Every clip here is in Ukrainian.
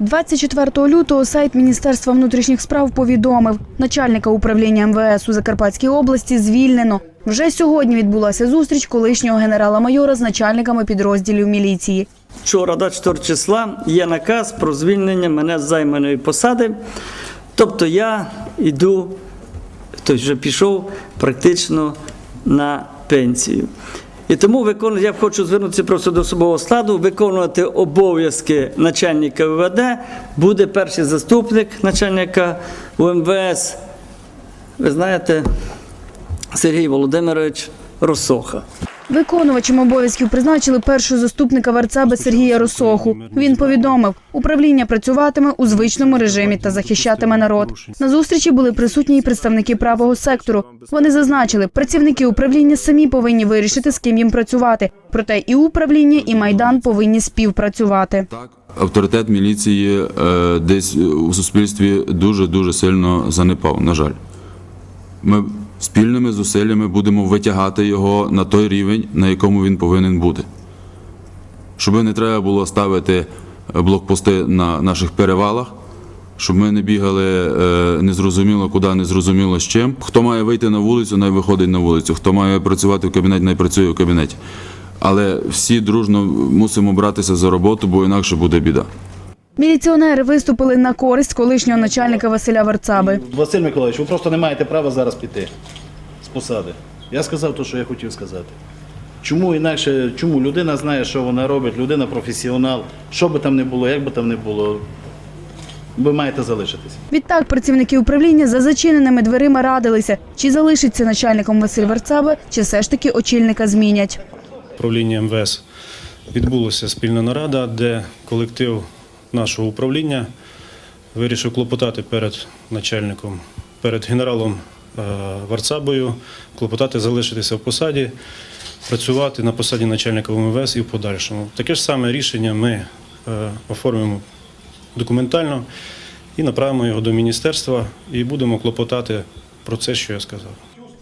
24 лютого сайт Міністерства внутрішніх справ повідомив, начальника управління МВС у Закарпатській області звільнено. Вже сьогодні відбулася зустріч колишнього генерала-майора з начальниками підрозділів міліції. Вчора, 24 числа, є наказ про звільнення мене з займаної посади. Тобто я йду, тобто вже пішов практично на пенсію. І тому виконувати, я хочу звернутися просто до особового складу, виконувати обов'язки начальника ВВД буде перший заступник начальника УМВС. Ви знаєте, Сергій Володимирович Росоха. Виконувачем обов'язків призначили першого заступника Варцаби Сергія Росоху. Він повідомив, управління працюватиме у звичному режимі та захищатиме народ. На зустрічі були присутні і представники правого сектору. Вони зазначили, працівники управління самі повинні вирішити, з ким їм працювати. Проте і управління, і майдан повинні співпрацювати. Авторитет міліції е, десь у суспільстві дуже дуже сильно занепав. На жаль, ми спільними зусиллями будемо витягати його на той рівень, на якому він повинен бути. Щоб не треба було ставити блокпости на наших перевалах, щоб ми не бігали е, незрозуміло куди, незрозуміло з чим. Хто має вийти на вулицю, най виходить на вулицю. Хто має працювати в кабінеті, най працює в кабінеті. Але всі дружно мусимо братися за роботу, бо інакше буде біда. Міліціонери виступили на користь колишнього начальника Василя Варцаби. Василь Миколаївич, ви просто не маєте права зараз піти з посади. Я сказав те, що я хотів сказати. Чому інакше, чому людина знає, що вона робить, людина професіонал, що би там не було, як би там не було, ви маєте залишитися. Відтак працівники управління за зачиненими дверима радилися, чи залишиться начальником Василь Варцаба, чи все ж таки очільника змінять. управління МВС відбулася спільна нарада, де колектив нашого управління вирішив клопотати перед начальником, перед генералом е, Варцабою, клопотати залишитися в посаді, працювати на посаді начальника МВС і в подальшому. Таке ж саме рішення ми е, оформимо документально і направимо його до міністерства і будемо клопотати про це, що я сказав.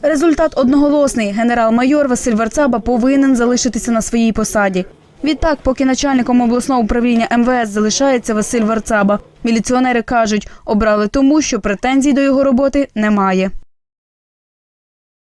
Результат одноголосний. Генерал-майор Василь Варцаба повинен залишитися на своїй посаді. Відтак, поки начальником обласного управління МВС залишається Василь Варцаба, міліціонери кажуть, обрали тому, що претензій до його роботи немає.